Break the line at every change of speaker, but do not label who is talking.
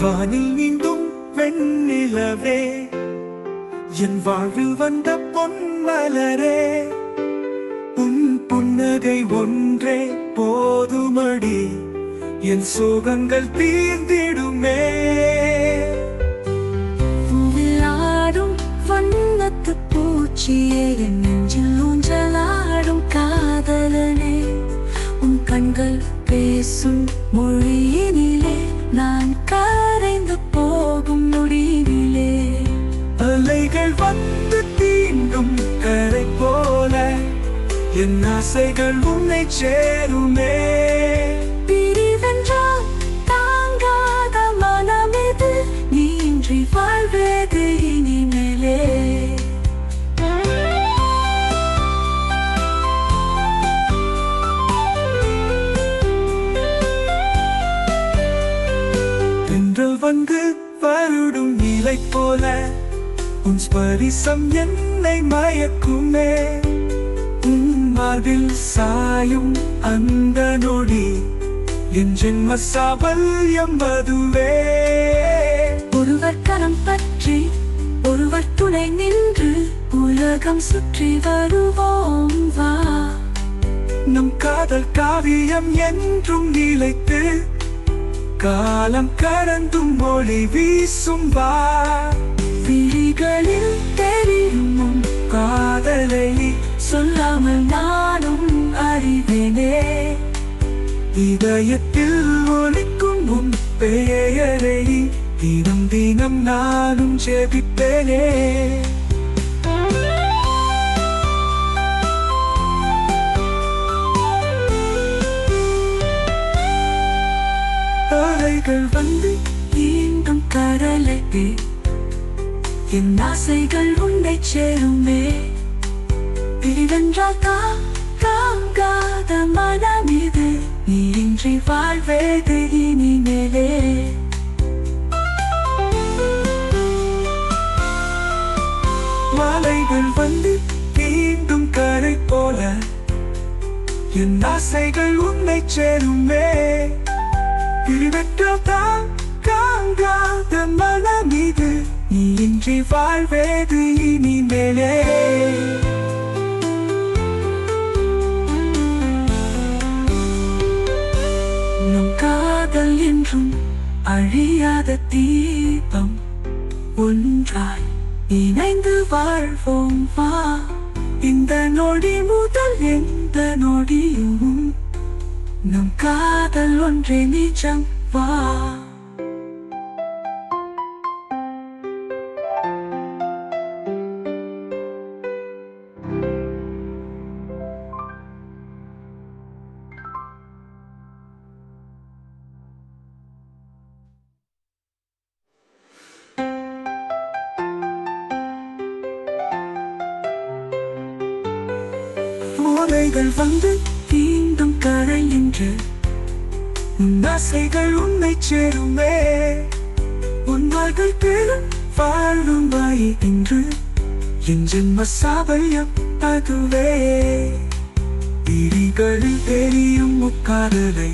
வானில் நீந்தும் வெண்ணிலவே. என் வாழ்வில் வந்த பொன்மலரே உன் புன்னகை ஒன்றே போதுமடி. என் சோகங்கள் தீர்ந்திடுமே.
விளையாடும் வண்ணத்து பூச்சியே என் நெஞ்சில் ஊஞ்சலாடும் காதலனே. உன் கண்கள் பேசும் மொழியினிலே நான்
என் ஆசைகள் உன்னை சேருமே.
பிரிவென்றால் தாங்காத மனமிது நீன்றி வாழ்வேது இனிமேலே.
தென்றல் வந்து வருடும் இலை போல உன் ஸ்பரிசம் என்னை மயக்குமே. மார்பில் சாயும் அந்த நொடி என் ஜென்ம சாபல்யம் அதுவே.
ஒருவர் கரம் பற்றி ஒருவர் துணை நின்று உலகம் சுற்றி வருவோம் வா.
நம் காதல் காவியம் என்றும் நிலைத்து காலம் கடந்தும் மொழி வீசும் வா.
விழிகளில் தெரியும்
இதயத்தில் ஒலிக்கும் உன் பெயரை தினம் தினம் நானும் ஜெபிப்பேனே. அலைகள் வந்து
மீண்டும் கடலைக்கு என் ஆசைகள் உன்னை சேருமே. பிரிவென்றால் தாங்காத மனமே. இன்றி வாழ்வேது இனிமேலே
மாலைகள் வந்து மீண்டும் கரை போல என் ஆசைகள் உன்னை சேருமே. இருவற்றால் தான் காங்காத மனம் இது நீ இன்றி வாழ்வேது இனிமேலே
என்றும் அழியாத தீபம் ஒன்றாய் இணைந்து வாழ்வோம் வா
இந்த நொடி முதல் எந்த நொடியும்
நம் காதல் ஒன்றே நிஜம் வா
ஓலைகள் வந்து தீண்டும் கரை என்று உன் ஆசைகள் உன்னை சேருமே. உன்னால் பெரும் வாழும் வாய் என்று என் ஜென்ம சாபல்யம் அதுவே விழிகளில் தெரியும் முக்காதலை